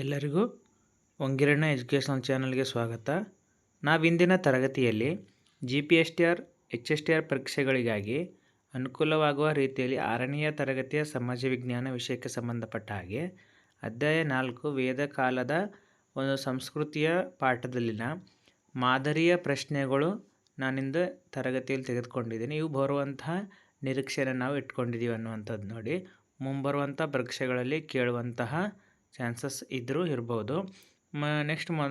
ಎಲ್ಲರಿಗೂ ಒಂಗಿರಣ್ಣ ಎಜುಕೇಷನಲ್ ಚಾನಲ್ಗೆ ಸ್ವಾಗತ. ನಾವು ಇಂದಿನ ತರಗತಿಯಲ್ಲಿ G P S T R H S T R ಪರೀಕ್ಷೆಗಳಿಗಾಗಿ ಅನುಕೂಲವಾಗುವ ರೀತಿಯಲ್ಲಿ ಆರನೆಯ ತರಗತಿಯ ಸಮಾಜ ವಿಜ್ಞಾನ ವಿಷಯಕ್ಕೆ ಸಂಬಂಧಪಟ್ಟ ಹಾಗೆ ಅಧ್ಯಾಯ ನಾಲ್ಕು, ವೇದ ಕಾಲದ ಒಂದು ಸಂಸ್ಕೃತಿಯ ಪಾಠದಲ್ಲಿನ ಮಾದರಿಯ ಪ್ರಶ್ನೆಗಳು ನಾನಿಂದು ತರಗತಿಯಲ್ಲಿ ತೆಗೆದುಕೊಂಡಿದ್ದೀನಿ. ಇವು ಬರುವಂತಹ ನಿರೀಕ್ಷೆಯನ್ನು ನಾವು ಇಟ್ಕೊಂಡಿದ್ದೀವಿ ಅನ್ನುವಂಥದ್ದು ನೋಡಿ. ಮುಂಬರುವಂಥ ಪರೀಕ್ಷೆಗಳಲ್ಲಿ ಕೇಳುವಂತಹ ಚಾನ್ಸಸ್ ಇದ್ದರೂ ಇರ್ಬೋದು. ಮ ನೆಕ್ಸ್ಟ್ ಮ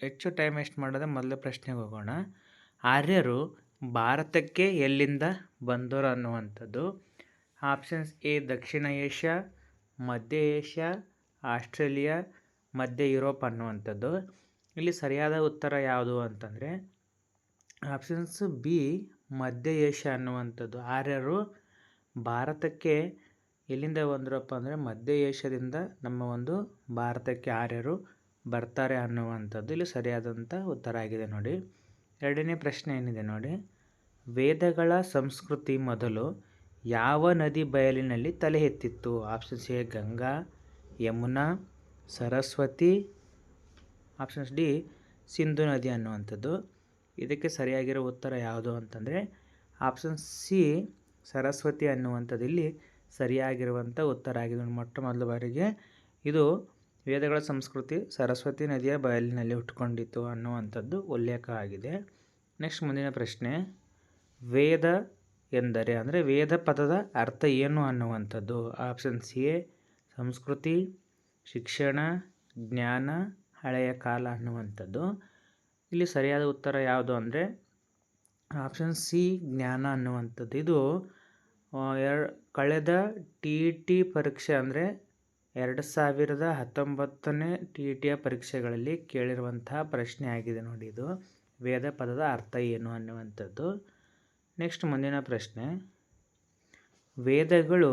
ಹೆಚ್ಚು ಟೈಮ್ ವೇಸ್ಟ್ ಮಾಡದೆ ಮೊದಲ ಪ್ರಶ್ನೆಗೆ ಹೋಗೋಣ. ಆರ್ಯರು ಭಾರತಕ್ಕೆ ಎಲ್ಲಿಂದ ಬಂದರು ಅನ್ನುವಂಥದ್ದು. ಆಪ್ಷನ್ಸ್ ಎ, ದಕ್ಷಿಣ ಏಷ್ಯಾ, ಮಧ್ಯ ಏಷ್ಯಾ, ಆಸ್ಟ್ರೇಲಿಯಾ, ಮಧ್ಯ ಯುರೋಪ್ ಅನ್ನುವಂಥದ್ದು. ಇಲ್ಲಿ ಸರಿಯಾದ ಉತ್ತರ ಯಾವುದು ಅಂತಂದರೆ ಆಪ್ಷನ್ಸ್ ಬಿ, ಮಧ್ಯ ಏಷ್ಯಾ ಅನ್ನುವಂಥದ್ದು. ಆರ್ಯರು ಭಾರತಕ್ಕೆ ಎಲ್ಲಿಂದ ಬಂದ್ರಪ್ಪ ಅಂದರೆ ಮಧ್ಯ ಏಷ್ಯಾದಿಂದ ನಮ್ಮ ಒಂದು ಭಾರತಕ್ಕೆ ಆರ್ಯರು ಬರ್ತಾರೆ ಅನ್ನುವಂಥದ್ದು ಇಲ್ಲಿ ಸರಿಯಾದಂಥ ಉತ್ತರ ಆಗಿದೆ ನೋಡಿ. ಎರಡನೇ ಪ್ರಶ್ನೆ ಏನಿದೆ ನೋಡಿ. ವೇದಗಳ ಸಂಸ್ಕೃತಿ ಮೊದಲು ಯಾವ ನದಿ ಬಯಲಿನಲ್ಲಿ ತಲೆ ಎತ್ತಿತ್ತು? Options A Ganga, Yamuna, Saraswati options D Sindhu ನದಿ ಅನ್ನುವಂಥದ್ದು. ಇದಕ್ಕೆ ಸರಿಯಾಗಿರೋ ಉತ್ತರ ಯಾವುದು ಅಂತಂದರೆ ಆಪ್ಷನ್ ಸಿ ಸರಸ್ವತಿ ಅನ್ನುವಂಥದ್ದು. ಇಲ್ಲಿ ಸರಿಯಾಗಿರುವಂಥ ಉತ್ತರ ಆಗಿದೆ ಮೊಟ್ಟ ಮೊದಲ ಬಾರಿಗೆ ಇದು ವೇದಗಳ ಸಂಸ್ಕೃತಿ ಸರಸ್ವತಿ ನದಿಯ ಬಯಲಿನಲ್ಲಿ ಹುಟ್ಟುಕೊಂಡಿತ್ತು ಅನ್ನುವಂಥದ್ದು ಉಲ್ಲೇಖ ಆಗಿದೆ. ನೆಕ್ಸ್ಟ್ ಮುಂದಿನ ಪ್ರಶ್ನೆ, ವೇದ ಎಂದರೆ ಅಂದರೆ ವೇದ ಪದದ ಅರ್ಥ ಏನು ಅನ್ನುವಂಥದ್ದು? ಆಪ್ಷನ್ ಸಿ, ಎ, ಸಂಸ್ಕೃತಿ, ಶಿಕ್ಷಣ, ಜ್ಞಾನ, ಹಳೆಯ ಕಾಲ ಅನ್ನುವಂಥದ್ದು. ಇಲ್ಲಿ ಸರಿಯಾದ ಉತ್ತರ ಯಾವುದು ಅಂದರೆ ಆಪ್ಷನ್ ಸಿ, ಜ್ಞಾನ ಅನ್ನುವಂಥದ್ದು. ಇದು ಎರ್, ಕಳೆದ ಟಿ ಇ ಟಿ ಪರೀಕ್ಷೆ ಅಂದರೆ ಎರಡು ಸಾವಿರದ ಹತ್ತೊಂಬತ್ತನೇ ಟಿ ಇ ಟಿಯ ಪರೀಕ್ಷೆಗಳಲ್ಲಿ ಕೇಳಿರುವಂತಹ ಪ್ರಶ್ನೆ ಆಗಿದೆ ನೋಡಿ ಇದು. ವೇದ ಪದದ ಅರ್ಥ ಏನು ಅನ್ನುವಂಥದ್ದು. ನೆಕ್ಸ್ಟ್ ಮುಂದಿನ ಪ್ರಶ್ನೆ. ವೇದಗಳು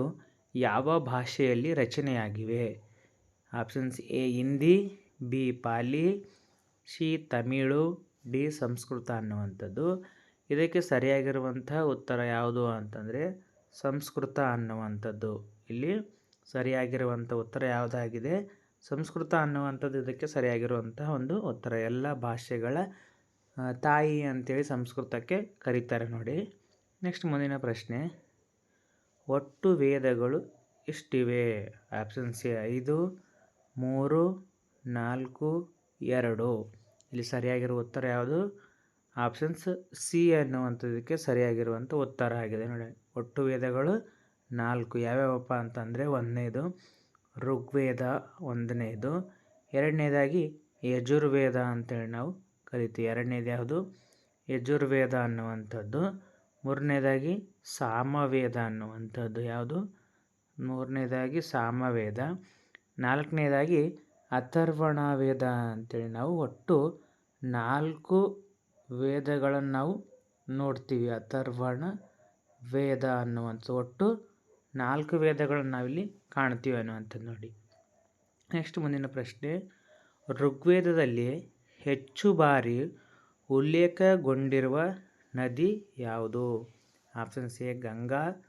ಯಾವ ಭಾಷೆಯಲ್ಲಿ ರಚನೆಯಾಗಿವೆ? Options A, Hindi, B, Pali, C, Tamil, D, Sanskrit ಅನ್ನುವಂಥದ್ದು. ಇದಕ್ಕೆ ಸರಿಯಾಗಿರುವಂಥ ಉತ್ತರ ಯಾವುದು ಅಂತಂದರೆ ಸಂಸ್ಕೃತ ಅನ್ನುವಂಥದ್ದು. ಇಲ್ಲಿ ಸರಿಯಾಗಿರುವಂಥ ಉತ್ತರ ಯಾವುದಾಗಿದೆ? ಸಂಸ್ಕೃತ ಅನ್ನುವಂಥದ್ದು ಇದಕ್ಕೆ ಸರಿಯಾಗಿರುವಂತಹ ಒಂದು ಉತ್ತರ. ಎಲ್ಲ ಭಾಷೆಗಳ ತಾಯಿ ಅಂತೇಳಿ ಸಂಸ್ಕೃತಕ್ಕೆ ಕರೀತಾರೆ ನೋಡಿ. ನೆಕ್ಸ್ಟ್ ಮುಂದಿನ ಪ್ರಶ್ನೆ. ಒಟ್ಟು ವೇದಗಳು ಇಷ್ಟಿವೆ ಆಪ್ಷನ್ ಸಿ ಐದು, ಮೂರು, ನಾಲ್ಕು, ಎರಡು. ಇಲ್ಲಿ ಸರಿಯಾಗಿರುವ ಉತ್ತರ ಯಾವುದು? ಆಪ್ಷನ್ಸ್ ಸಿ ಅನ್ನುವಂಥದ್ದಕ್ಕೆ ಸರಿಯಾಗಿರುವಂಥ ಉತ್ತರ ಆಗಿದೆ ನೋಡಿ. ಒಟ್ಟು ವೇದಗಳು ನಾಲ್ಕು. ಯಾವ್ಯಾವಪ್ಪ ಅಂತಂದರೆ ಒಂದನೇದು ಋಗ್ವೇದ, ಒಂದನೇದು ಎರಡನೇದಾಗಿ ಯಜುರ್ವೇದ ಅಂತೇಳಿ ನಾವು ಕರಿತೀವಿ. ಎರಡನೇದು ಯಾವುದು? ಯಜುರ್ವೇದ ಅನ್ನುವಂಥದ್ದು. ಮೂರನೇದಾಗಿ ಸಾಮವೇದ ಅನ್ನುವಂಥದ್ದು ಯಾವುದು? ಮೂರನೇದಾಗಿ ಸಾಮವೇದ. ನಾಲ್ಕನೇದಾಗಿ ಅಥರ್ವಣ ವೇದ ಅಂತೇಳಿ ನಾವು ಒಟ್ಟು ನಾಲ್ಕು ವೇದಗಳನ್ನು ನಾವು ನೋಡ್ತೀವಿ. ಅಥರ್ವಣ ವೇದ ಅನ್ನುವಂಥ ಒಟ್ಟು ನಾಲ್ಕು ವೇದಗಳನ್ನು ನಾವಿಲ್ಲಿ ಕಾಣ್ತೀವಿ ಅನ್ನುವಂಥದ್ದು ನೋಡಿ. ನೆಕ್ಸ್ಟ್ ಮುಂದಿನ ಪ್ರಶ್ನೆ, ಋಗ್ವೇದದಲ್ಲಿ ಹೆಚ್ಚು ಬಾರಿ ಉಲ್ಲೇಖಗೊಂಡಿರುವ ನದಿ ಯಾವುದು? ಆಪ್ಷನ್ಸ್ ಎ ಗಂಗಾ,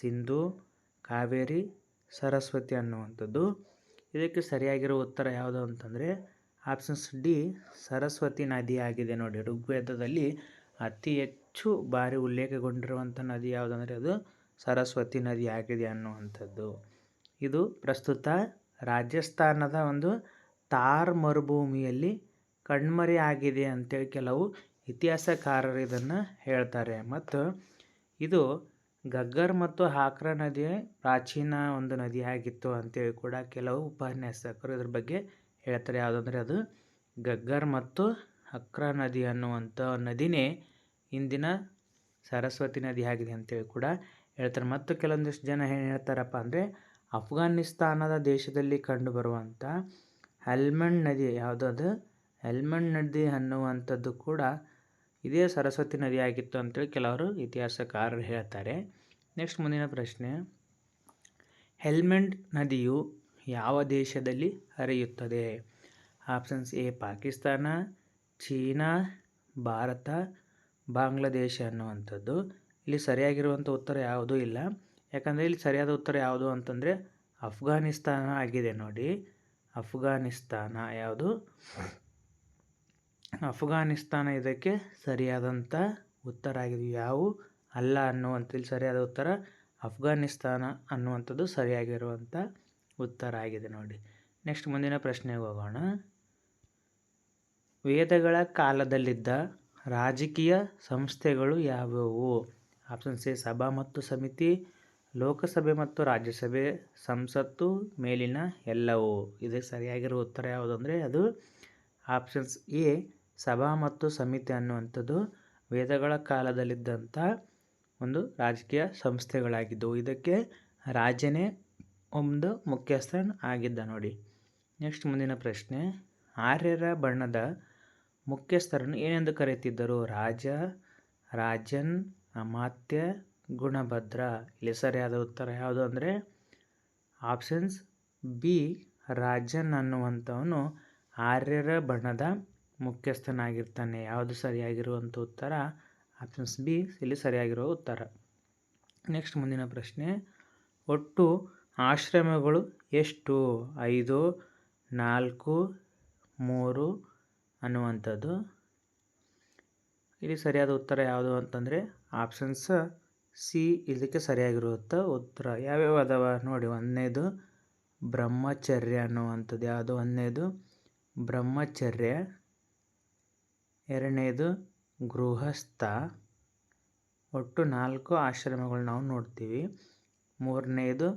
ಸಿಂಧು, ಕಾವೇರಿ, ಸರಸ್ವತಿ ಅನ್ನುವಂಥದ್ದು. ಇದಕ್ಕೆ ಸರಿಯಾಗಿರೋ ಉತ್ತರ ಯಾವುದು ಅಂತಂದರೆ ಆಪ್ಷನ್ಸ್ ಡಿ, ಸರಸ್ವತಿ ನದಿ ಆಗಿದೆ ನೋಡಿ. ಋಗ್ವೇದದಲ್ಲಿ ಅತಿ ಹೆಚ್ಚು ಬಾರಿ ಉಲ್ಲೇಖಗೊಂಡಿರುವಂಥ ನದಿ ಯಾವುದಂದರೆ ಅದು ಸರಸ್ವತಿ ನದಿ ಆಗಿದೆ ಅನ್ನುವಂಥದ್ದು. ಇದು ಪ್ರಸ್ತುತ ರಾಜಸ್ಥಾನದ ಒಂದು ಥಾರ್ ಮರುಭೂಮಿಯಲ್ಲಿ ಕಣ್ಮರೆ ಆಗಿದೆ ಅಂತೇಳಿ ಕೆಲವು ಇತಿಹಾಸಕಾರರು ಇದನ್ನು ಹೇಳ್ತಾರೆ. ಮತ್ತು ಇದು ಗಗ್ಗರ್ ಮತ್ತು ಹಾಕ್ರ ನದಿಯ ಪ್ರಾಚೀನ ಒಂದು ನದಿಯಾಗಿತ್ತು ಅಂತೇಳಿ ಕೂಡ ಕೆಲವು ಉಪನ್ಯಾಸಕರು ಇದ್ರ ಬಗ್ಗೆ ಹೇಳ್ತಾರೆ. ಯಾವುದಂದರೆ ಅದು ಗಗ್ಗರ್ ಮತ್ತು ಹಕ್ರ ನದಿ ಅನ್ನುವಂಥ ನದಿನೇ ಇಂದಿನ ಸರಸ್ವತಿ ನದಿ ಆಗಿದೆ ಅಂತೇಳಿ ಕೂಡ ಹೇಳ್ತಾರೆ. ಮತ್ತು ಕೆಲವೊಂದಿಷ್ಟು ಜನ ಏನು ಹೇಳ್ತಾರಪ್ಪ ಅಂದರೆ ಅಫ್ಘಾನಿಸ್ತಾನದ ದೇಶದಲ್ಲಿ ಕಂಡುಬರುವಂಥ ಹೆಲ್ಮಂಡ್ ನದಿ ಯಾವುದದು ಹೆಲ್ಮಂಡ್ ನದಿ ಅನ್ನುವಂಥದ್ದು ಕೂಡ ಇದೇ ಸರಸ್ವತಿ ನದಿ ಆಗಿತ್ತು ಅಂತೇಳಿ ಕೆಲವರು ಇತಿಹಾಸಕಾರರು ಹೇಳ್ತಾರೆ. ನೆಕ್ಸ್ಟ್ ಮುಂದಿನ ಪ್ರಶ್ನೆ. ಹೆಲ್ಮೆಂಡ್ ನದಿಯು ಯಾವ ದೇಶದಲ್ಲಿ ಹರಿಯುತ್ತದೆ? Options A, Pakistan, China, Bharat Bangladesh ಅನ್ನುವಂಥದ್ದು. ಇಲ್ಲಿ ಸರಿಯಾಗಿರುವಂಥ ಉತ್ತರ ಯಾವುದೂ ಇಲ್ಲ. ಯಾಕಂದರೆ ಇಲ್ಲಿ ಸರಿಯಾದ ಉತ್ತರ ಯಾವುದು ಅಂತಂದರೆ ಅಫ್ಘಾನಿಸ್ತಾನ ಆಗಿದೆ ನೋಡಿ. ಅಫ್ಘಾನಿಸ್ತಾನ ಯಾವುದು? ಅಫ್ಘಾನಿಸ್ತಾನ ಇದಕ್ಕೆ ಸರಿಯಾದಂಥ ಉತ್ತರ ಆಗಿದೆ. ಯಾವು? ಅಲ್ಲ ಅನ್ನುವಂಥ, ಇಲ್ಲಿ ಸರಿಯಾದ ಉತ್ತರ ಅಫ್ಘಾನಿಸ್ತಾನ ಅನ್ನುವಂಥದ್ದು ಸರಿಯಾಗಿರುವಂಥ ಉತ್ತರ ಆಗಿದೆ ನೋಡಿ. ನೆಕ್ಸ್ಟ್ ಮುಂದಿನ ಪ್ರಶ್ನೆಗೆ ಹೋಗೋಣ. ವೇದಗಳ ಕಾಲದಲ್ಲಿದ್ದ ರಾಜಕೀಯ ಸಂಸ್ಥೆಗಳು ಯಾವುವು? ಆಪ್ಷನ್ ಸಿ, ಸಭಾ ಮತ್ತು ಸಮಿತಿ, ಲೋಕಸಭೆ ಮತ್ತು ರಾಜ್ಯಸಭೆ, ಸಂಸತ್ತು, ಮೇಲಿನ ಎಲ್ಲವೂ. ಇದಕ್ಕೆ ಸರಿಯಾಗಿರುವ ಉತ್ತರ ಯಾವುದು ಅಂದರೆ ಅದು ಆಪ್ಷನ್ಸ್ ಎ, ಸಭಾ ಮತ್ತು ಸಮಿತಿ ಅನ್ನುವಂಥದ್ದು ವೇದಗಳ ಕಾಲದಲ್ಲಿದ್ದಂಥ ಒಂದು ರಾಜಕೀಯ ಸಂಸ್ಥೆಗಳಾಗಿದ್ದವು ಇದಕ್ಕೆ ರಾಜನೇ ಒಂದು ಮುಖ್ಯಸ್ಥನ್ ಆಗಿದ್ದ ನೋಡಿ. ನೆಕ್ಸ್ಟ್ ಮುಂದಿನ ಪ್ರಶ್ನೆ, ಆರ್ಯರ ಬಣ್ಣದ ಮುಖ್ಯಸ್ಥರನ್ನು ಏನೆಂದು ಕರೆಯುತ್ತಿದ್ದರು? ರಾಜ, ರಾಜನ್, ಅಮಾತ್ಯ, ಗುಣಭದ್ರ. ಇಲ್ಲಿ ಸರಿಯಾದ ಉತ್ತರ ಯಾವುದು ಅಂದರೆ, ಆಪ್ಷನ್ಸ್ ಬಿ, ರಾಜನ್ ಅನ್ನುವಂಥವನು ಆರ್ಯರ ಬಣ್ಣದ ಮುಖ್ಯಸ್ಥನಾಗಿರ್ತಾನೆ. ಯಾವುದು ಸರಿಯಾಗಿರುವಂಥ ಉತ್ತರ? ಆಪ್ಷನ್ಸ್ ಬಿ, ಇಲ್ಲಿ ಸರಿಯಾಗಿರುವ ಉತ್ತರ. ನೆಕ್ಸ್ಟ್ ಮುಂದಿನ ಪ್ರಶ್ನೆ, ಒಟ್ಟು ಆಶ್ರಮಗಳು ಎಷ್ಟು? ಐದು, ನಾಲ್ಕು, ಮೂರು ಅನ್ನುವಂಥದ್ದು. ಇಲ್ಲಿ ಸರಿಯಾದ ಉತ್ತರ ಯಾವುದು ಅಂತಂದರೆ ಆಪ್ಷನ್ಸ್ ಸಿ ಇದಕ್ಕೆ ಸರಿಯಾಗಿರುತ್ತೆ ಉತ್ತರ. ಯಾವ್ಯಾವ ಅದಾವ ನೋಡಿ, ಒಂದನೇದು ಬ್ರಹ್ಮಚರ್ಯ ಅನ್ನುವಂಥದ್ದು. ಯಾವುದು? ಒಂದನೇದು ಬ್ರಹ್ಮಚರ್ಯ, ಎರಡನೇದು ಗೃಹಸ್ಥ. ಒಟ್ಟು ನಾಲ್ಕು ಆಶ್ರಮಗಳು ನಾವು ನೋಡ್ತೀವಿ. ಮೂರನೇದು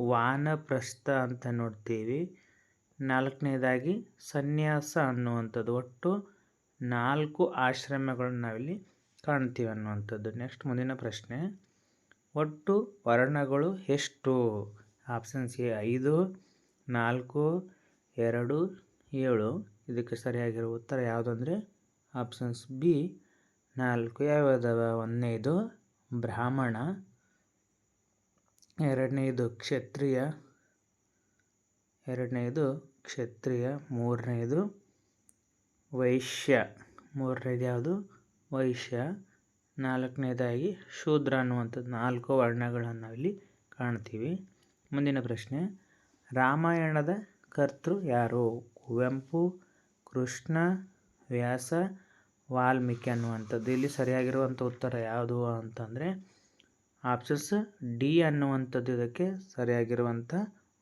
ವಾನಪ್ರಸ್ಥ ಅಂತ ನೋಡ್ತೀವಿ. ನಾಲ್ಕನೇದಾಗಿ ಸನ್ಯಾಸ ಅನ್ನುವಂಥದ್ದು. ಒಟ್ಟು ನಾಲ್ಕು ಆಶ್ರಮಗಳನ್ನ ನಾವಿಲ್ಲಿ ಕಾಣ್ತೀವಿ ಅನ್ನುವಂಥದ್ದು. ನೆಕ್ಸ್ಟ್ ಮುಂದಿನ ಪ್ರಶ್ನೆ. ಒಟ್ಟು ವರ್ಣಗಳು ಎಷ್ಟು? ಆಪ್ಷನ್ಸ್ ಎ ಐದು, ನಾಲ್ಕು, ಎರಡು, ಏಳು. ಇದಕ್ಕೆ ಸರಿಯಾಗಿರೋ ಉತ್ತರ ಯಾವುದಂದರೆ ಆಪ್ಷನ್ಸ್ ಬಿ ನಾಲ್ಕು. ಯಾವ್ಯಾವ ಒಂದನೇದು ಬ್ರಾಹ್ಮಣ, ಎರಡನೇದು ಕ್ಷತ್ರಿಯ, ಎರಡನೇದು ಕ್ಷತ್ರಿಯ ಮೂರನೇದು ವೈಶ್ಯ. ಮೂರನೇದು ಯಾವುದು? ವೈಶ್ಯ. ನಾಲ್ಕನೇದಾಗಿ ಶೂದ್ರ ಅನ್ನುವಂಥದ್ದು ನಾಲ್ಕು ವರ್ಣಗಳನ್ನು ನಾವಿಲ್ಲಿ ಕಾಣ್ತೀವಿ. ಮುಂದಿನ ಪ್ರಶ್ನೆ, ರಾಮಾಯಣದ ಕರ್ತೃ ಯಾರು? ಕುವೆಂಪು, ಕೃಷ್ಣ, ವ್ಯಾಸ, ವಾಲ್ಮೀಕಿ ಅನ್ನುವಂಥದ್ದು. ಇಲ್ಲಿ ಸರಿಯಾಗಿರುವಂಥ ಉತ್ತರ ಯಾವುದು ಅಂತಂದರೆ, ಆಪ್ಷನ್ಸ್ ಡಿ ಅನ್ನುವಂಥದ್ದು ಇದಕ್ಕೆ ಸರಿಯಾಗಿರುವಂಥ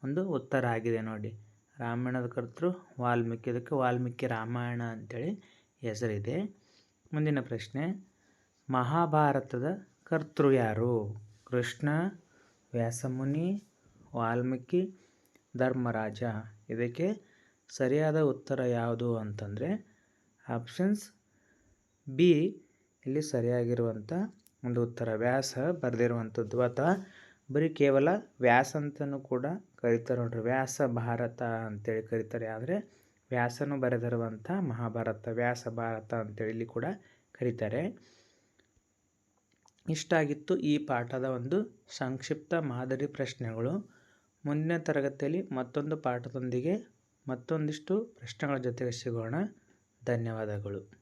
ಒಂದು ಉತ್ತರ ಆಗಿದೆ ನೋಡಿ. ರಾಮಾಯಣದ ಕರ್ತೃ ವಾಲ್ಮೀಕಿ. ಇದಕ್ಕೆ ವಾಲ್ಮೀಕಿ ರಾಮಾಯಣ ಅಂತೇಳಿ ಹೆಸರಿದೆ. ಮುಂದಿನ ಪ್ರಶ್ನೆ, ಮಹಾಭಾರತದ ಕರ್ತೃ ಯಾರು? ಕೃಷ್ಣ, ವ್ಯಾಸಮುನಿ, ವಾಲ್ಮೀಕಿ, ಧರ್ಮರಾಜ. ಇದಕ್ಕೆ ಸರಿಯಾದ ಉತ್ತರ ಯಾವುದು ಅಂತಂದರೆ, ಆಪ್ಷನ್ಸ್ ಬಿ, ಇಲ್ಲಿ ಸರಿಯಾಗಿರುವಂಥ ಒಂದು ಉತ್ತರ. ವ್ಯಾಸ ಬರೆದಿರುವಂಥದ್ದು ಅಥವಾ ಬರೀ ಕೇವಲ ವ್ಯಾಸ ಅಂತಲೂ ಕೂಡ ಕರೀತಾರೆ ನೋಡ್ರಿ. ವ್ಯಾಸ ಭಾರತ ಅಂತೇಳಿ ಕರೀತಾರೆ. ಆದರೆ ವ್ಯಾಸನು ಬರೆದಿರುವಂಥ ಮಹಾಭಾರತ, ವ್ಯಾಸ ಭಾರತ ಅಂತೇಳಿ ಇಲ್ಲಿ ಕೂಡ ಕರೀತಾರೆ. ಇಷ್ಟಾಗಿತ್ತು ಈ ಪಾಠದ ಒಂದು ಸಂಕ್ಷಿಪ್ತ ಮಾದರಿ ಪ್ರಶ್ನೆಗಳು. ಮುಂದಿನ ತರಗತಿಯಲ್ಲಿ ಮತ್ತೊಂದು ಪಾಠದೊಂದಿಗೆ ಮತ್ತೊಂದಿಷ್ಟು ಪ್ರಶ್ನೆಗಳ ಜೊತೆಗೆ ಸಿಗೋಣ. ಧನ್ಯವಾದಗಳು.